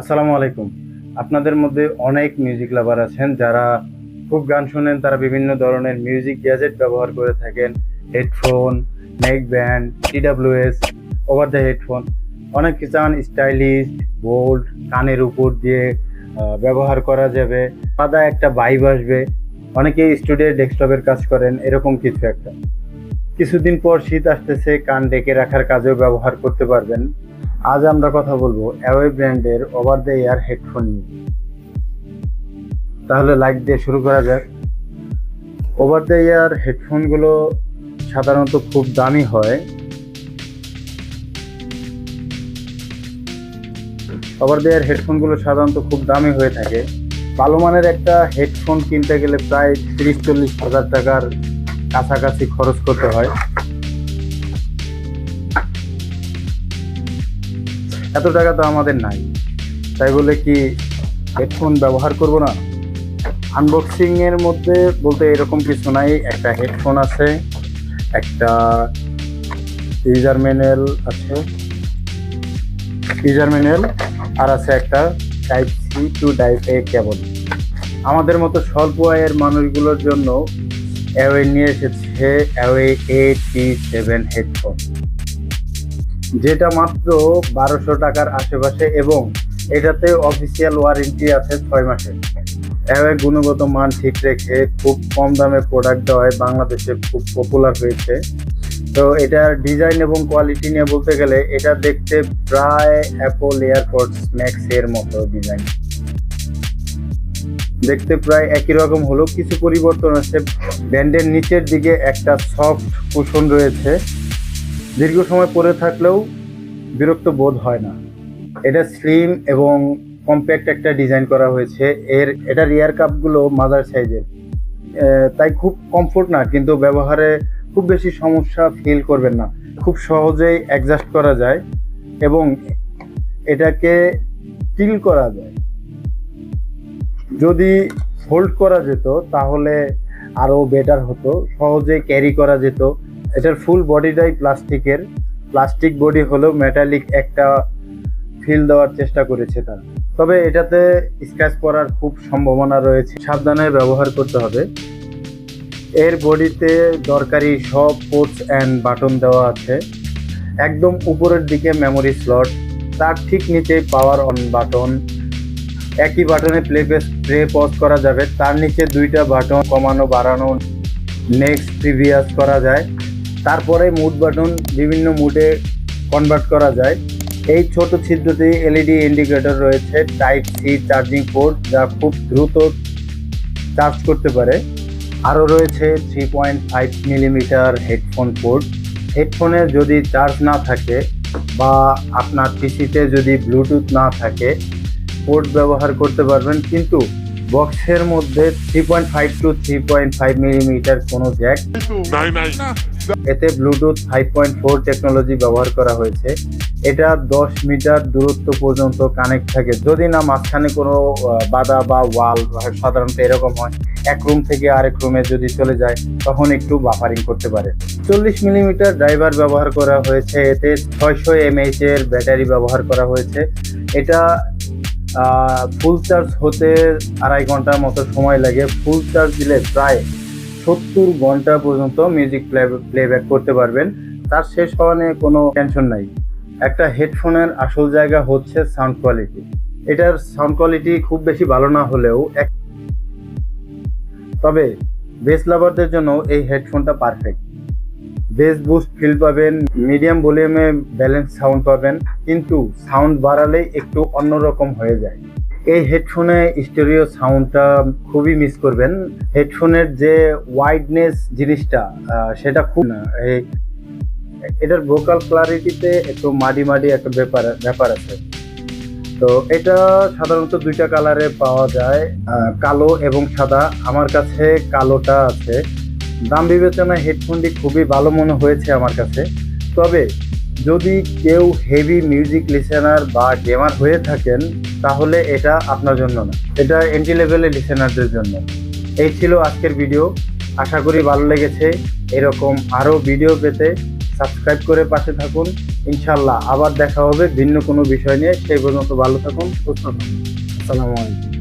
আসসালামু আলাইকুম। আপনাদের মধ্যে অনেক মিউজিক লাভার আছেন যারা খুব গান শোনেন, তারা বিভিন্ন ধরনের মিউজিক গ্যাজেট ব্যবহার করে থাকেন। Headphone neckband TWS over the headphone অনেক চান স্টাইলিশ বোল্ড কানের উপর দিয়ে ব্যবহার করা যাবে। আলাদা একটা ভাইব আসবে। অনেকেই স্টুডিও ডেস্কটপের কাজ করেন, এরকম কিছু একটা। কিছুদিন পর শীত আসতেছে, কান ডেকে রাখার কাজেও ব্যবহার করতে পারবেন। আজ আমরা কথা বলব অ্যাওয়ে ব্র্যান্ডের ওভার দ্য এয়ার হেডফোন নিয়ে। তাহলে লাইক দিয়ে শুরু করা যাক। ওভার দ্য এয়ার হেডফোনগুলো সাধারণত খুব দামি হয়। ওভার দ্য এয়ার হেডফোনগুলো সাধারণত খুব দামি হয়ে থাকে। ভালো মানের একটা হেডফোন কিনতে গেলে প্রায় তিরিশ, চল্লিশ হাজার টাকার কাছাকাছি খরচ করতে হয়। এত টাকা তো আমাদের নাই। তাই বলে কি হেডফোন ব্যবহার করব না? আনবক্সিংয়ের মধ্যে বলতে এরকম কিছু নাই। একটা হেডফোন আছে, একটা ইউজার ম্যানুয়াল আছে ইউজার ম্যানুয়াল আর আছে একটা type C to type A cable আমাদের মতো স্বল্প আয়ের মানুষগুলোর জন্য অ্যাওয়ে নিয়ে এসেছে Awei A T seven headphone যেটা মাত্র বারোশো টাকার আশেপাশে এবং এটাতে অফিসিয়াল ওয়ারেন্টি আছে ছয় মাসের। এর গুণগত মান ঠিক রেখে খুব কম দামে প্রোডাক্ট দেওয়ায় বাংলাদেশে খুব পপুলার হয়েছে। তো এটার ডিজাইন এবং কোয়ালিটি নিয়ে বলতে গেলে এটা দেখতে প্রায় অ্যাপল এয়ারপোর্টস ম্যাক্স এর মতো ডিজাইন দেখতে প্রায় একই রকম হলেও কিছু পরিবর্তন আছে। ব্যান্ডের নিচের দিকে একটা সফট কুশন রয়েছে। দীর্ঘ সময় পরে থাকলেও বিরক্ত বোধ হয় না। এটা স্লিম এবং কম্প্যাক্ট একটা ডিজাইন করা হয়েছে। এর, এটা রিয়ার কাপগুলো মাদার সাইজের তাই খুব কমফোর্ট না, কিন্তু ব্যবহারে খুব বেশি সমস্যা ফিল করবেন না। খুব সহজেই অ্যাডজাস্ট করা যায় এবং এটাকে টিল করা যায়। যদি ফোল্ড করা যেত, তাহলে আরও বেটার হতো সহজে ক্যারি করা যেত। এটার ফুল বডিটাই প্লাস্টিকের প্লাস্টিক বডি হলেও মেটালিক একটা ফিল দেওয়ার চেষ্টা করেছে তারা। তবে এটাতে স্ক্র্যাচ পড়ার খুব সম্ভাবনা রয়েছে। সাবধানে ব্যবহার করতে হবে। এর বডিতে দরকারি সব পোর্টস অ্যান্ড বাটন দেওয়া আছে। একদম উপরের দিকে মেমোরি স্লট তার ঠিক নিচে পাওয়ার অন বাটন একই বাটনে প্লে প্লে পজ করা যাবে। তার নিচে দুইটা বাটন কমানো, বাড়ানো। নেক্সট প্রিভিয়াস করা যায়। তারপরে মুড বাটন বিভিন্ন মুডে কনভার্ট করা যায়। এই ছোট ছিদ্রতে এলইডি ইন্ডিকেটর রয়েছে টাইপ সি চার্জিং পোর্ট যা খুব দ্রুত চার্জ করতে পারে। আরও রয়েছে three point five millimetre headphone port হেডফোনে যদি চার্জ না থাকে বা আপনার পিসিতে যদি ব্লুটুথ না থাকে পোর্ট ব্যবহার করতে পারবেন। কিন্তু বক্সের মধ্যে three point five to three point five millimetre কোনো জ্যাক এতে Bluetooth five point four technology ব্যবহার করা হয়েছে। এটা দশ মিটার দূরত্ব পর্যন্ত কানেক্ট থাকে। যদি না মাঝখানে কোনো বাধা বা ওয়াল সাধারণত এরকম হয়, এক রুম থেকে আরেক রুমে যদি চলে যায়, তখন একটু বাফারিং করতে পারে। চল্লিশ মিলিমিটার ড্রাইভার ব্যবহার করা হয়েছে। এতে ছয়শো এমএইচ এর ব্যাটারি ব্যবহার করা হয়েছে। এটা ফুল চার্জ হতে আড়াই ঘণ্টার মতো সময় লাগে। ফুল চার্জ দিলে প্রায় সত্তর ঘণ্টা পর্যন্ত মিউজিক প্লেব্যাক করতে পারবেন। তার শেষ হওয়া নিয়ে কোনো টেনশন নাই। একটা হেডফোনের আসল জায়গা হচ্ছে সাউন্ড কোয়ালিটি এটার সাউন্ড কোয়ালিটি খুব বেশি ভালো না হলেও এক তবে বেস লাভারদের জন্য এই হেডফোনটা পারফেক্ট বেস বুস্ট ফিল পাবেন মিডিয়াম ভলিউমে ব্যালেন্স সাউন্ড পাবেন, কিন্তু সাউন্ড বাড়ালে একটু অন্যরকম হয়ে যায়। এই হেডফোনে স্টেরিও সাউন্ডটা খুবই মিস করবেন। হেডফোনের যে ওয়াইডনেস জিনিসটা সেটা খুব এই, এটার ভোকাল ক্লারিটিতে একটু মাডি মাডি একটা ব্যাপার ব্যাপার আছে। তো এটা সাধারণত দুইটা কালারে পাওয়া যায় কালো এবং সাদা। আমার কাছে কালোটা আছে। দাম বিবেচনায় হেডফোনটি খুবই ভালো মনে হয়েছে আমার কাছে। তবে যদি কেউ হেভি মিউজিক লিসেনার বা গেমার হয়ে থাকেন, তাহলে এটা আপনার জন্য না। এটা এন্ট্রি লেভেলের লিসেনারদের জন্য। এই ছিল আজকের ভিডিও আশা করি ভালো লেগেছে। এরকম আরও ভিডিও পেতে সাবস্ক্রাইব করে পাশে থাকুন। ইনশাল্লাহ আবার দেখা হবে ভিন্ন কোনো বিষয় নিয়ে। সেই পর্যন্ত ভালো থাকুন, সুস্থ থাকুন। আসসালামু আলাইকুম।